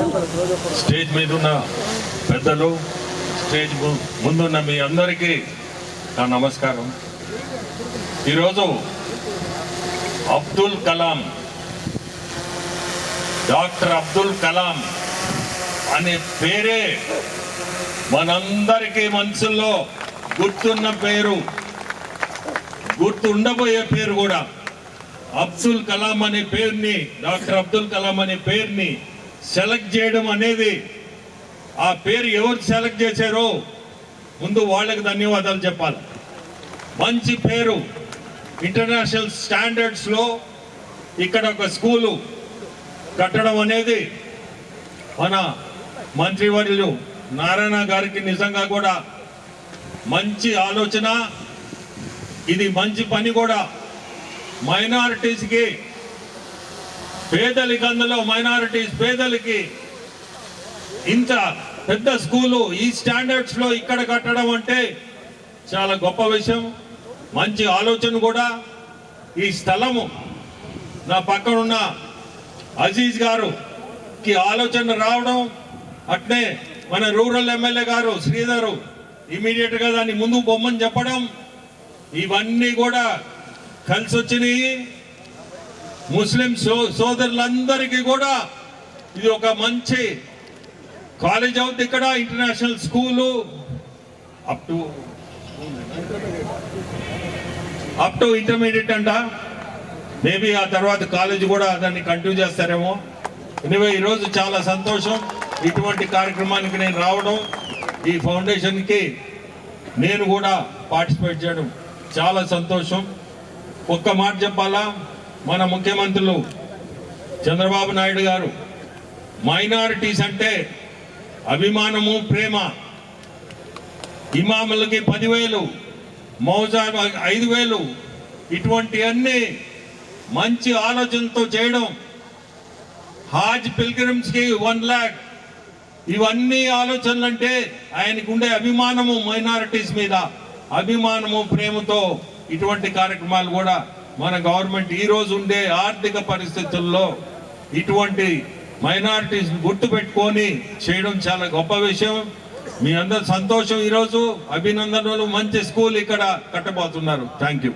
Stage మీద ఉన్న పెద్దలు స్టేజ్ ము- ముందున్న మీ అందరికీ నా నమస్కారం. ఈరోజు అబ్దుల్ కలాం డాక్టర్ అబ్దుల్ కలాం అనే పేరే మనందరికీ మనసుల్లో గుర్తున్న పేరు. గుర్తుండబోయే పేరు కూడా అబ్దుల్ కలాం అనే పేరుని డాక్టర్ అబ్దుల్ కలాం అనే పేరుని సెలెక్ట్ చేయడం అనేది ఆ పేరు ఎవరు సెలెక్ట్ చేశారో ముందు వాళ్ళకి ధన్యవాదాలు చెప్పాలి. మంచి పేరు ఇంటర్నేషనల్ స్టాండర్డ్స్లో ఇక్కడ ఒక స్కూలు కట్టడం అనేది మన మంత్రివర్యులు నారాయణ గారికి నిజంగా కూడా మంచి ఆలోచన. ఇది మంచి పని కూడా. మైనారిటీస్కి పేదలకి అందులో మైనారిటీస్ పేదలకి ఇంత పెద్ద స్కూలు ఈ స్టాండర్డ్స్లో ఇక్కడ కట్టడం అంటే చాలా గొప్ప విషయం. మంచి ఆలోచన కూడా. ఈ స్థలము నా పక్కనున్న అజీజ్ గారు కి ఆలోచన రావడం అట్నే మన రూరల్ ఎమ్మెల్యే గారు శ్రీధరు ఇమీడియట్గా దాన్ని ముందు బొమ్మని చెప్పడం ఇవన్నీ కూడా కలిసి వచ్చినాయి ముస్లిం సో సోదరులందరికీ కూడా ఇది ఒక మంచి కాలేజ్ అవుతుంది ఇక్కడ international school. Up to up to intermediate అంట. మేబీ ఆ తర్వాత కాలేజ్ కూడా దాన్ని కంటిన్యూ చేస్తారేమో. ఎనివే ఈరోజు చాలా సంతోషం. ఇటువంటి కార్యక్రమానికి నేను రావడం ఈ ఫౌండేషన్కి నేను కూడా పార్టిసిపేట్ చేయడం చాలా సంతోషం. ఒక్క మాట చెప్పాలా? మన ముఖ్యమంత్రులు చంద్రబాబు నాయుడు గారు మైనారిటీస్ అంటే అభిమానము ప్రేమ. ఇమాములకి పదివేలు మౌజా ఐదు వేలు ఇటువంటి అన్ని మంచి ఆలోచనతో చేయడం. హాజ్ పిల్గ్రిమ్స్కి వన్ ల్యాక్. ఇవన్నీ ఆలోచనలు అంటే ఆయనకు ఉండే అభిమానము మైనారిటీస్ మీద అభిమానము ప్రేమతో ఇటువంటి కార్యక్రమాలు కూడా మన గవర్నమెంట్ ఈ రోజు ఉండే ఆర్థిక పరిస్థితుల్లో ఇటువంటి మైనారిటీస్ గుర్తు పెట్టుకొని చేయడం చాలా గొప్ప విషయం. మీ అందరు సంతోషం ఈరోజు. అభినందనలు. మంచి స్కూల్ ఇక్కడ కట్టబోతున్నారు. Thank you